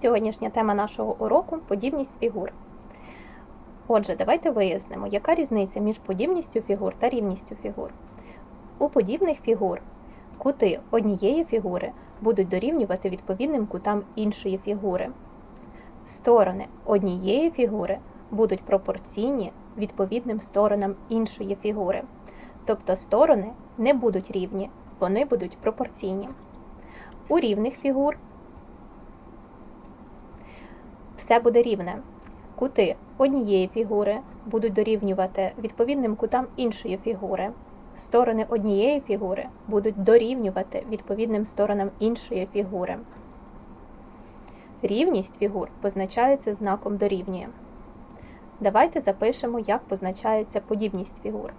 Сьогоднішня тема нашого уроку подібність фігур. Отже, давайте вияснимо, яка різниця між подібністю фігур та рівністю фігур. У подібних фігур кути однієї фігури будуть дорівнювати відповідним кутам іншої фігури. Сторони однієї фігури будуть пропорційні відповідним сторонам іншої фігури. Тобто сторони не будуть рівні, вони будуть пропорційні. У рівних фігур все буде рівне. Кути однієї фігури будуть дорівнювати відповідним кутам іншої фігури. Сторони однієї фігури будуть дорівнювати відповідним сторонам іншої фігури. Рівність фігур позначається знаком дорівнює. Давайте запишемо, як позначається подібність фігур.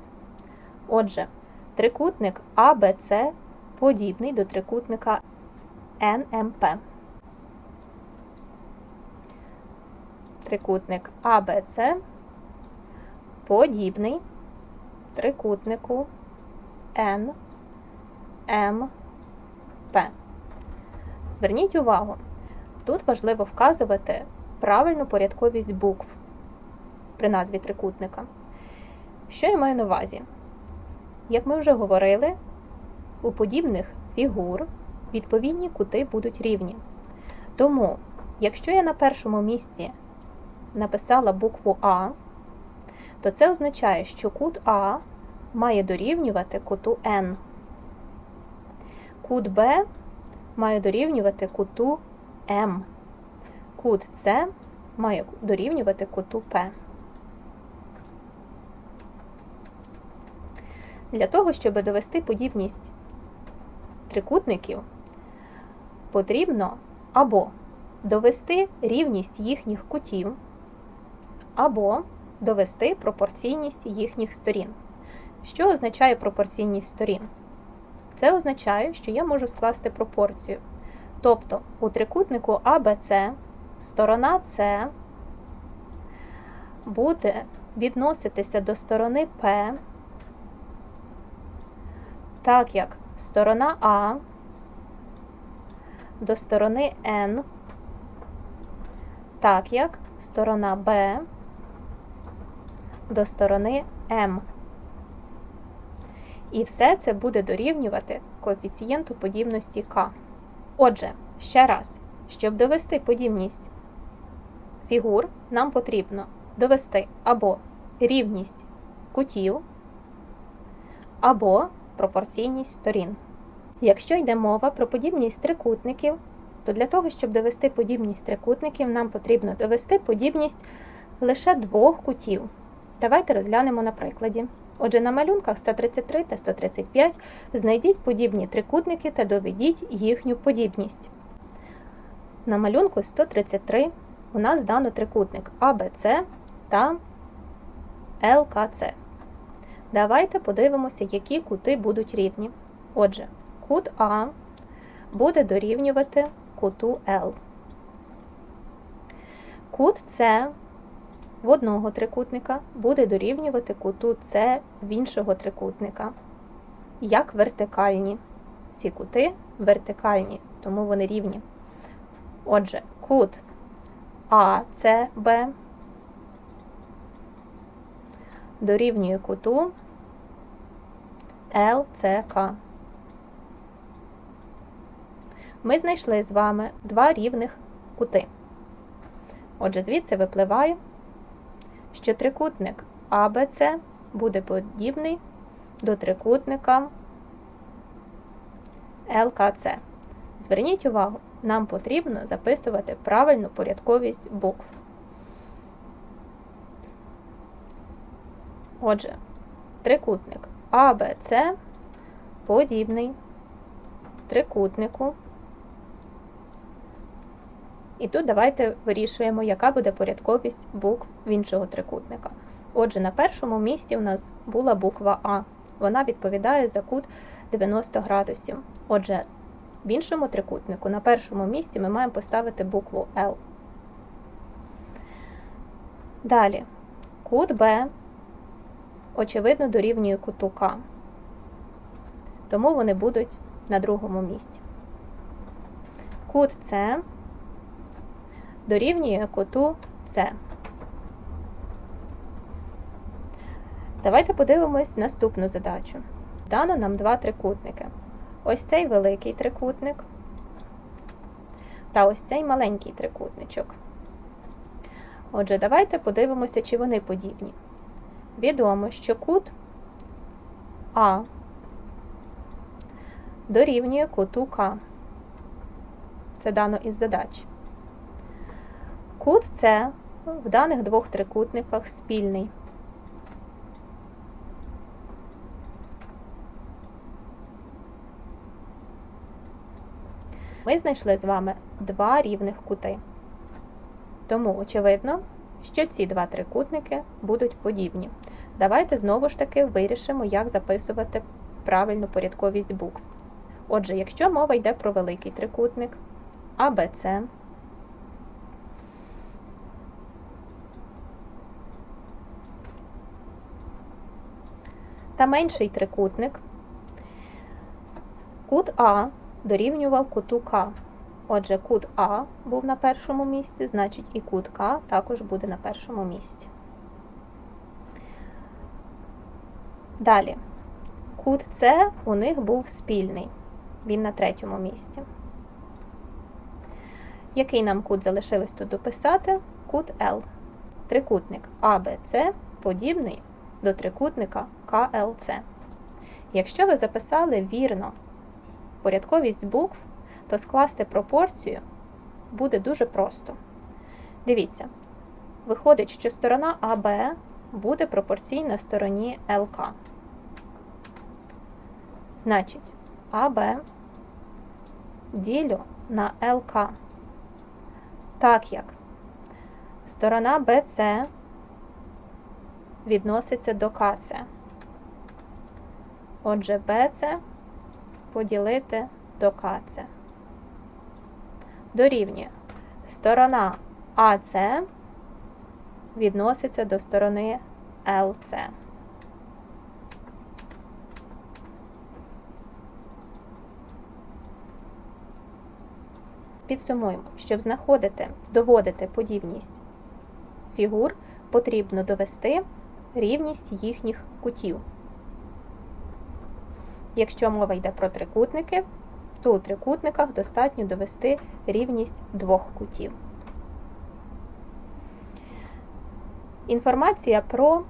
Отже, трикутник ABC подібний до трикутника NMP. Трикутник ABC подібний трикутнику NMP. Зверніть увагу, тут важливо вказувати правильну порядковість букв при назві трикутника. Що я маю на увазі? Як ми вже говорили, у подібних фігур відповідні кути будуть рівні. Тому, якщо я на першому місці написала букву А, то це означає, що кут А має дорівнювати куту N. Кут Б має дорівнювати куту М. Кут С має дорівнювати куту П. Для того, щоб довести подібність трикутників, потрібно або довести рівність їхніх кутів, або довести пропорційність їхніх сторін. Що означає пропорційність сторін? Це означає, що я можу скласти пропорцію. Тобто у трикутнику ABC сторона С буде відноситися до сторони П, так як сторона А до сторони N, так як сторона Б до сторони М. І все це буде дорівнювати коефіцієнту подібності К. Отже, ще раз, щоб довести подібність фігур, нам потрібно довести або рівність кутів, або пропорційність сторін. Якщо йде мова про подібність трикутників, то для того, щоб довести подібність трикутників, нам потрібно довести подібність лише двох кутів. Давайте розглянемо на прикладі. Отже, на малюнках 133 та 135 знайдіть подібні трикутники та доведіть їхню подібність. На малюнку 133 у нас дано трикутник ABC та ЛКЦ. Давайте подивимося, які кути будуть рівні. Отже, кут А буде дорівнювати куту L. Кут С в одного трикутника буде дорівнювати куту С в іншого трикутника. Як вертикальні. Ці кути вертикальні, тому вони рівні. Отже, кут АСБ дорівнює куту ЛЦК. Ми знайшли з вами два рівних кути. Отже, звідси випливає, що трикутник АБЦ буде подібний до трикутника ЛКЦ. Зверніть увагу, нам потрібно записувати правильну порядковість букв. Отже, трикутник АБЦ подібний трикутнику. І тут давайте вирішуємо, яка буде порядковість букв в іншого трикутника. Отже, на першому місці у нас була буква А. Вона відповідає за кут 90 градусів. Отже, в іншому трикутнику на першому місці ми маємо поставити букву L. Далі, кут Б, очевидно, дорівнює куту К. Тому вони будуть на другому місці. Кут С дорівнює куту С. Давайте подивимось наступну задачу. Дано нам два трикутники. Ось цей великий трикутник та ось цей маленький трикутничок. Отже, давайте подивимося, чи вони подібні. Відомо, що кут А дорівнює куту К. Це дано із задач. Кут С в даних двох трикутниках спільний. Ми знайшли з вами два рівних кути. Тому очевидно, що ці два трикутники будуть подібні. Давайте знову ж таки вирішимо, як записувати правильну порядковість букв. Отже, якщо мова йде про великий трикутник АБЦ, та менший трикутник, кут А дорівнював куту К. Отже, кут А був на першому місці, значить і кут К також буде на першому місці. Далі, кут С у них був спільний, він на третьому місці. Який нам кут залишилось тут дописати? Кут Л. Трикутник АБЦ подібний до трикутника КЛЦ. Якщо ви записали вірно порядковість букв, то скласти пропорцію буде дуже просто. Дивіться, виходить, що сторона АБ буде пропорційна стороні ЛК. Значить, АБ ділю на ЛК. Так як сторона БЦ відноситься до КЦ. Отже, БЦ поділити до КЦ. Дорівнює сторона АЦ відноситься до сторони ЛЦ. Підсумуємо, щоб знаходити, доводити подібність фігур, потрібно довести рівність їхніх кутів. Якщо мова йде про трикутники, то у трикутниках достатньо довести рівність двох кутів. Інформація про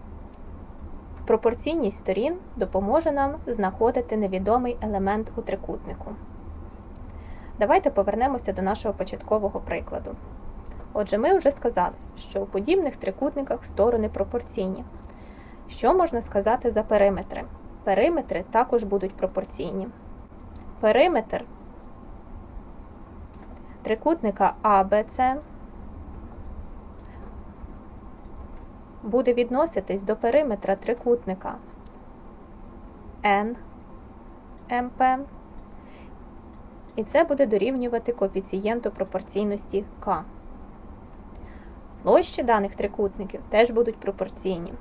пропорційність сторін допоможе нам знаходити невідомий елемент у трикутнику. Давайте повернемося до нашого початкового прикладу. Отже, ми вже сказали, що у подібних трикутниках сторони пропорційні. Що можна сказати за периметри? Периметри також будуть пропорційні. Периметр трикутника АБЦ буде відноситись до периметра трикутника НМП, і це буде дорівнювати коефіцієнту пропорційності К. Площі даних трикутників теж будуть пропорційні.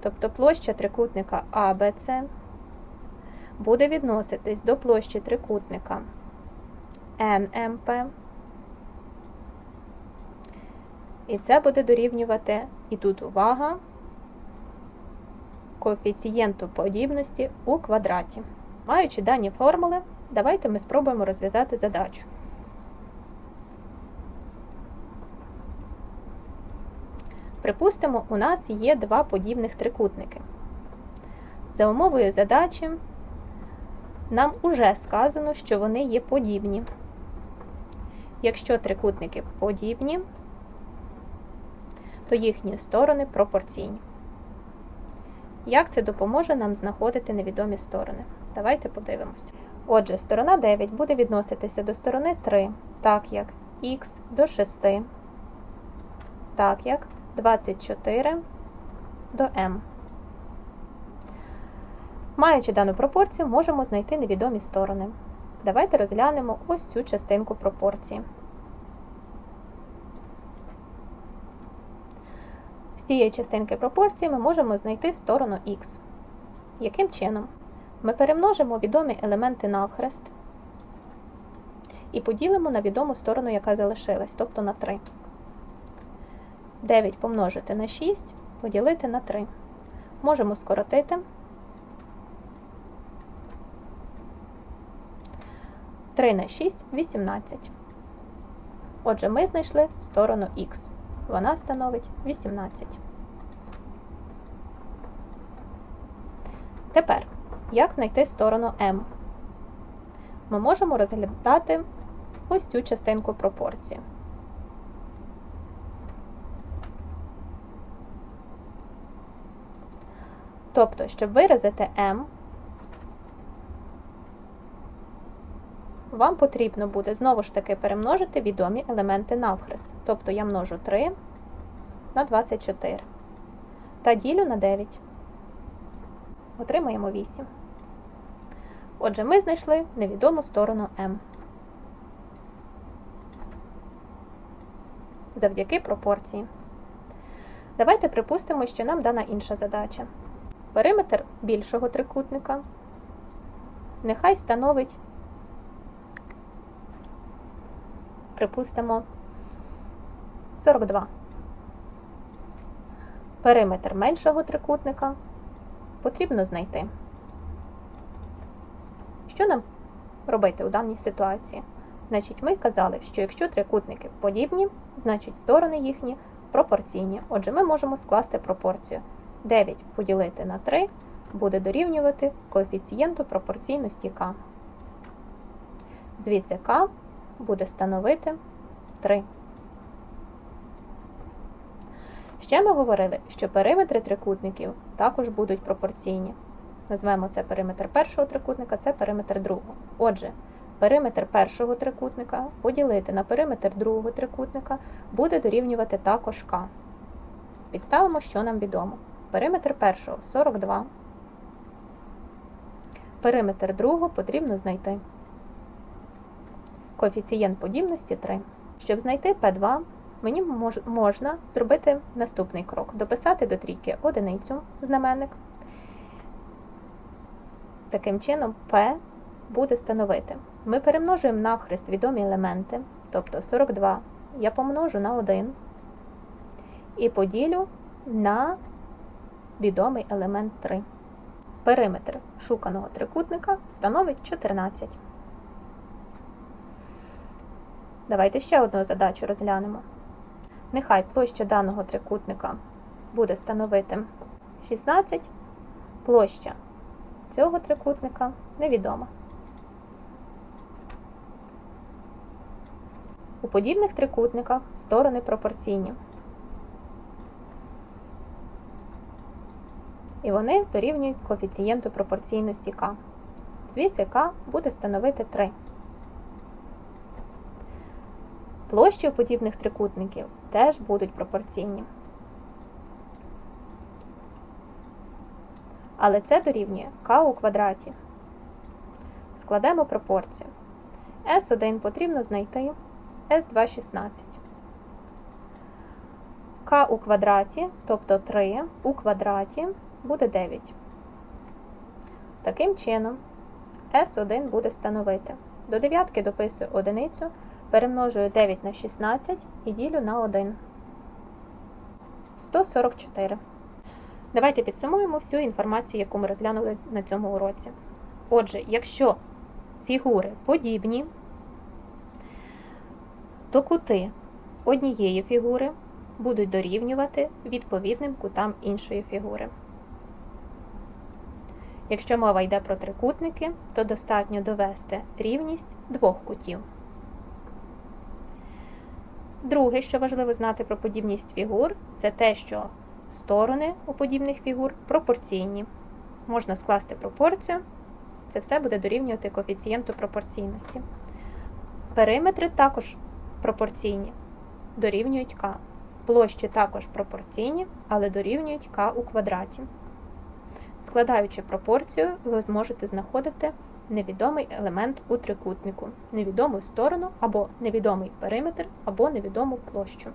Тобто площа трикутника АБЦ буде відноситись до площі трикутника НМП. І це буде дорівнювати, і тут увага, коефіцієнту подібності у квадраті. Маючи дані формули, давайте ми спробуємо розв'язати задачу. Припустимо, у нас є два подібних трикутники. За умовою задачі нам уже сказано, що вони є подібні. Якщо трикутники подібні, то їхні сторони пропорційні. Як це допоможе нам знаходити невідомі сторони? Давайте подивимося. Отже, сторона 9 буде відноситися до сторони 3, так як х до 6, так як 24 до m. Маючи дану пропорцію, можемо знайти невідомі сторони. Давайте розглянемо ось цю частинку пропорції. З цієї частинки пропорції ми можемо знайти сторону х. Яким чином? Ми перемножимо відомі елементи навхрест і поділимо на відому сторону, яка залишилась, тобто на 3. 9 помножити на 6, поділити на 3. Можемо скоротити. 3 на 6 – 18. Отже, ми знайшли сторону х. Вона становить 18. Тепер, як знайти сторону m? Ми можемо розглядати ось цю частинку пропорції. Тобто, щоб виразити m, вам потрібно буде знову ж таки перемножити відомі елементи навхрест. Тобто я множу 3 на 24 та ділю на 9. Отримаємо 8. Отже, ми знайшли невідому сторону m. Завдяки пропорції. Давайте припустимо, що нам дана інша задача. Периметр більшого трикутника нехай становить, припустимо, 42. Периметр меншого трикутника потрібно знайти. Що нам робити у даній ситуації? Значить, ми казали, що якщо трикутники подібні, значить сторони їхні пропорційні. Отже, ми можемо скласти пропорцію. 9 поділити на 3 буде дорівнювати коефіцієнту пропорційності k. Звідси k буде становити 3. Ще ми говорили, що периметри трикутників також будуть пропорційні. Назвемо це периметр першого трикутника, це периметр другого. Отже, периметр першого трикутника поділити на периметр другого трикутника буде дорівнювати також k. Підставимо, що нам відомо. Периметр першого 42. Периметр другого потрібно знайти. Коефіцієнт подібності 3. Щоб знайти P2, мені мож, можна зробити наступний крок: дописати до трійки одиницю знаменник. Таким чином, P буде становити. Ми перемножуємо навхрест відомі елементи, тобто 42 я помножу на 1 і поділю на відомий елемент 3. Периметр шуканого трикутника становить 14. Давайте ще одну задачу розглянемо. Нехай площа даного трикутника буде становити 16, площа цього трикутника невідома. У подібних трикутниках сторони пропорційні. І вони дорівнюють коефіцієнту пропорційності k. Звідси k буде становити 3. Площі подібних трикутників теж будуть пропорційні. Але це дорівнює k у квадраті. Складемо пропорцію. S1 потрібно знайти S2 16. К у квадраті, тобто 3 у квадраті буде 9. Таким чином, S1 буде становити. До дев'ятки дописую одиницю, перемножую 9 на 16 і ділю на 1. 144. Давайте підсумуємо всю інформацію, яку ми розглянули на цьому уроці. Отже, якщо фігури подібні, то кути однієї фігури будуть дорівнювати відповідним кутам іншої фігури. Якщо мова йде про трикутники, то достатньо довести рівність двох кутів. Друге, що важливо знати про подібність фігур, це те, що сторони у подібних фігур пропорційні. Можна скласти пропорцію, це все буде дорівнювати коефіцієнту пропорційності. Периметри також пропорційні, дорівнюють k. Площі також пропорційні, але дорівнюють k у квадраті. Складаючи пропорцію, ви зможете знаходити невідомий елемент у трикутнику, невідому сторону або невідомий периметр, або невідому площу.